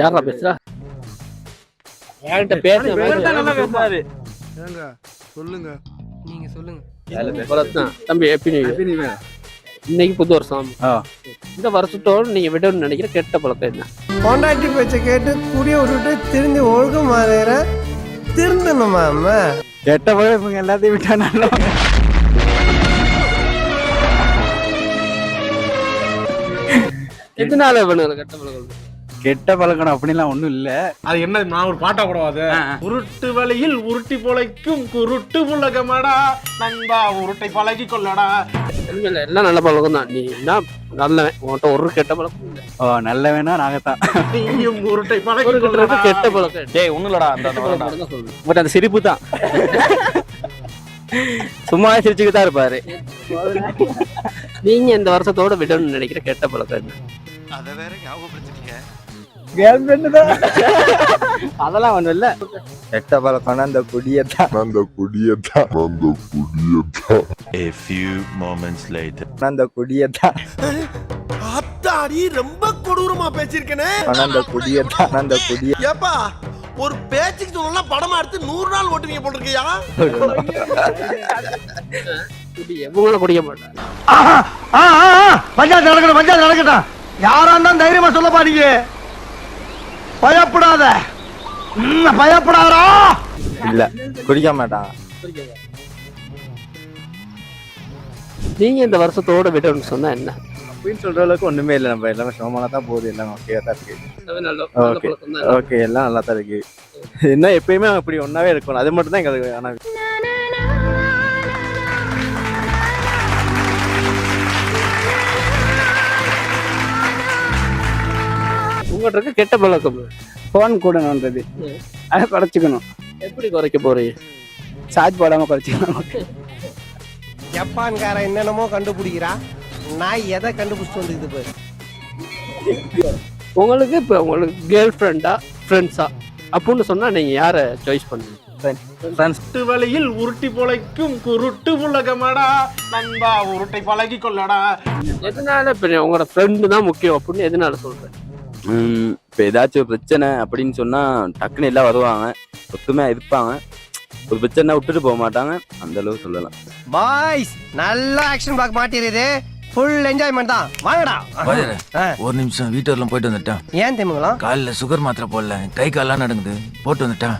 யாரா பேசுறா? என்கிட்ட பேச பேசுறாரு. ஏங்க சொல்லுங்க. நீங்க சொல்லுங்க. தம்பி ஹாப்பி நியூ இயர் இன்னைக்கு புது வருஷம். இந்த வருஷத்தோடு நீங்க விடணும்னு நினைக்கிற கெட்ட பழக்கம் என்ன? பேச்சை கேட்டு குடிய விட்டுட்டு திருந்தி ஒழுக்கம் மாறுகிற திருந்தணுமா அம்மா கெட்ட பழக்கம் எல்லாத்தையும் விட்டானாலும். எதனால வேணும் கெட்ட பழக்கம்? கெட்ட பழக்கம் அப்படிலாம் ஒண்ணும் இல்ல. அது என்ன நான் ஒரு பாட்டா கூட அது உருட்டு வழியில் உருட்டி பொழைக்கும் குருட்டு புலகமடா நண்பா உருட்டை பழகி கொள்ளடா. இல்ல எல்லாம் நல்ல பழக்கம் தான் நீ என்ன நல்லவன்? உன்கிட்ட ஒரு கெட்ட பழக்கம் இல்லை. ஓ நல்ல வேணா நாங்க தான் நீயும் உருட்டை பழகி கெட்ட கொள்ளடா. கெட்ட பழக்கம்? டேய் ஒண்ணும் இல்லடா அந்த பட் அந்த சிரிப்பு தான் சும்மா சிரிச்சுக்கிட்டு தான் இருப்பாரு. நீங்க இந்த வருஷத்தோட விடணும்னு நினைக்கிற கெட்ட பழக்கம் என்ன? அத வேற ஞாபகப்படுத்திட்டீங்க அதெல்லாம் ஒண்ணும் இல்ல. கெட்ட பழக்கம்னா அந்த குடியத்தான் அந்த குடியத்தான் அந்த குடியத்தான் A few moments later. அந்த குடியத்தான் அத்தாடி ரொம்ப கொடூரமா பேசிருக்கனே அந்த குடியத்தான் அந்த குடிய ஏப்பா ஒரு பேச்சுக்கு சொன்னா படமா எடுத்து நூறு நாள் ஓட்டுவீங்க போட்டிருக்கியா? குடி எவ்வளவு குடிக்க மாட்டேன். பஞ்சாயத்து நடக்கட்டும் பஞ்சாயத்து நடக்கட்டும். யாரா இருந்தாலும் தைரியமா சொல்லப்பா நீங்க. பயப்படாத. ம், பயப்படாதடா. இல்ல குடிக்க மாட்டாங்க நீங்க இந்த வருஷத்தோட விடணும்னு சொன்னா என்ன? அப்படின்னு சொல்ற அளவுக்கு ஒண்ணுமே இல்லை. நம்ம எல்லாமே சோமனா தான் போகுது. எல்லாம் ஓகேவா தான் இருக்கு. தான். ஓகே எல்லாம் நல்லா தான் இருக்கு. என்ன எப்பயுமே அப்படி ஒன்னாவே இருக்கணும். அது மட்டும் தான் எங்களுக்கு ஆனா இருக்க கெட்ட பழக்கம். போன் கூடணுன்றது அதை குறைச்சிக்கணும். எப்படி குறைக்க போறீங்க? சார்ஜ் போடாம குறைச்சிக்கணும். ஜப்பான்காரன் என்னென்னமோ கண்டுபிடிக்கிறா. நான் எதை கண்டுபிடிச்சிட்டு வந்துக்குது பாரு. உங்களுக்கு இப்போ உங்களுக்கு கேர்ள் ஃப்ரெண்டா ஃப்ரெண்ட்ஸா அப்படின்னு சொன்னா நீங்க யாரை சாய்ஸ் பண்ணுவீங்க? வழியில் உருட்டி பொழைக்கும் குருட்டு புலகமடா நண்பா உருட்டை பழகி கொள்ளடா. எதனால இப்போ உங்களோட ஃப்ரெண்டு தான் முக்கியம் அப்படின்னு எதனால சொல்றேன் இப்போ ஏதாச்சும் பிரச்சனை அப்படின்னு சொன்னா டக்குன்னு எல்லாம் வருவாங்க. ஒத்துமையா இருப்பாங்க. ஒரு பிரச்சனை விட்டுட்டு போக மாட்டாங்க. அந்த அளவு சொல்லலாம். பாய்ஸ் நல்ல ஆக்ஷன் பிளாக் மாட்டிருது ஃபுல் என்ஜாய்மெண்ட் தான். வாங்கடா. ஒரு நிமிஷம் வீட்டு வரலாம் போயிட்டு வந்துட்டேன். ஏன் தெரியுங்களா காலைல சுகர் மாத்திரை போடல. கை கால்லாம் நடங்குது போட்டு வந்துட்டேன்.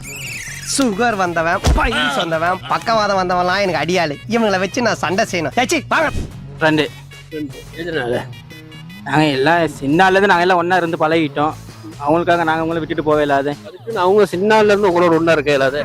சுகர் வந்தவன் பைல்ஸ் வந்தவன் பக்கவாதம் வந்தவன்லாம் எனக்கு அடியாளு. இவங்களை வச்சு நான் சண்டை செய்யணும். வாங்க. ஃப்ரெண்டு எதனால? நாங்கள் எல்லாம் சின்னாலேருந்து நாங்கள் எல்லாம் ஒன்றா இருந்து பழகிட்டோம். அவங்களுக்காக நாங்கள் உங்களை விட்டுட்டு போவே இல்லாத. அவங்க சின்னால இருந்து உங்களோட ஒன்றா இருக்க இல்லாத.